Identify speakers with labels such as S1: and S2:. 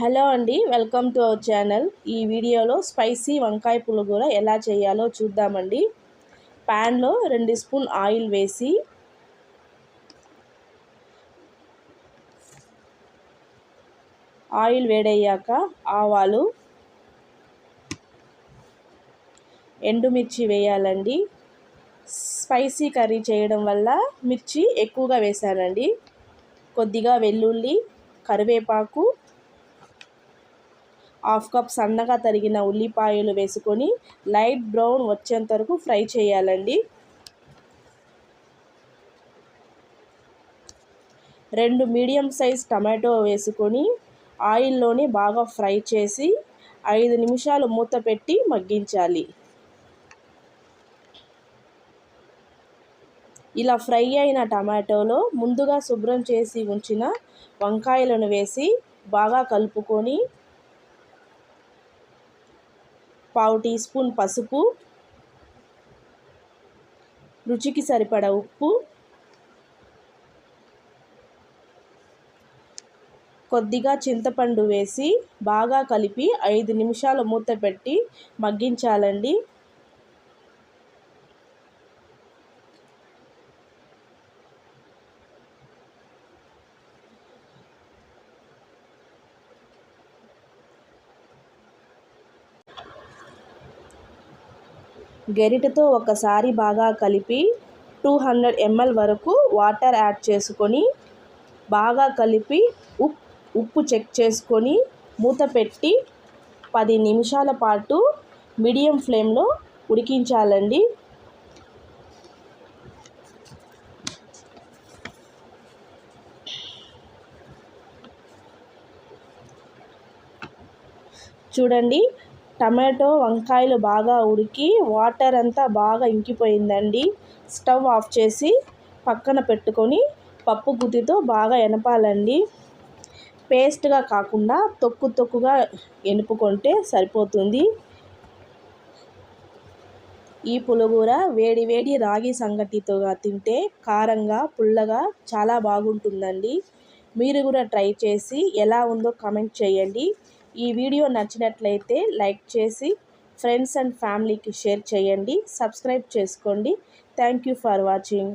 S1: Hello అండి welcome to our channel. ఈ వీడియోలో స్పైసీ వంకాయ పులుగూర ఎలా చేయాలో చూద్దామండి. ప్యాన్లో రెండు స్పూన్ ఆయిల్ వేసి ఆయిల్ వేడయ్యాక ఆవాలు ఎండుమిర్చి వేయాలండి. స్పైసీ కర్రీ చేయడం వల్ల మిర్చి ఎక్కువగా వేసానండి కొద్దిగా వెల్లుల్లి కరివేపాకు హాఫ్ కప్ సన్నగా తరిగిన ఉల్లిపాయలు వేసుకొని లైట్ బ్రౌన్ వచ్చేంత వరకు ఫ్రై చేయాలండి. రెండు మీడియం సైజ్ టమాటో వేసుకొని ఆయిల్లోని బాగా ఫ్రై చేసి ఐదు నిమిషాలు మూత పెట్టి మగ్గించాలి. ఇలా ఫ్రై అయిన టమాటోలో ముందుగా శుభ్రం చేసి ఉంచిన వంకాయలను వేసి బాగా కలుపుకొని పావు టీ స్పూన్ పసుపు. రుచికి సరిపడ ఉప్పు. కొద్దిగా చింతపండు వేసి బాగా కలిపి ఐదు నిమిషాలు మూత పెట్టి మగ్గించాలండి. గరిటెతో ఒకసారి బాగా కలిపి టూ హండ్రెడ్ ఎంఎల్ వరకు వాటర్ యాడ్ చేసుకొని బాగా కలిపి ఉప్ ఉప్పు చెక్ చేసుకొని మూత పెట్టి పది నిమిషాల పాటు మీడియం ఫ్లేమ్లో ఉడికించాలండి. చూడండి టమాటో వంకాయలు బాగా ఉడికి వాటర్ అంతా బాగా ఇంకిపోయిందండి. స్టవ్ ఆఫ్ చేసి పక్కన పెట్టుకొని పప్పు గుత్తితో బాగా ఎనపాలండి. పేస్ట్గా కాకుండా తొక్కు తొక్కుగా ఎనుపుకుంటే సరిపోతుంది. ఈ పులగూర వేడి వేడి రాగి సంగటితో తింటే కారంగా పుల్లగా చాలా బాగుంటుందండి. మీరు కూడా ట్రై చేసి ఎలా ఉందో కామెంట్ చేయండి. ఈ వీడియో నచ్చినట్లయితే లైక్ చేసి ఫ్రెండ్స్ అండ్ ఫ్యామిలీకి షేర్ చేయండి సబ్స్క్రైబ్ చేసుకోండి. Thank you for watching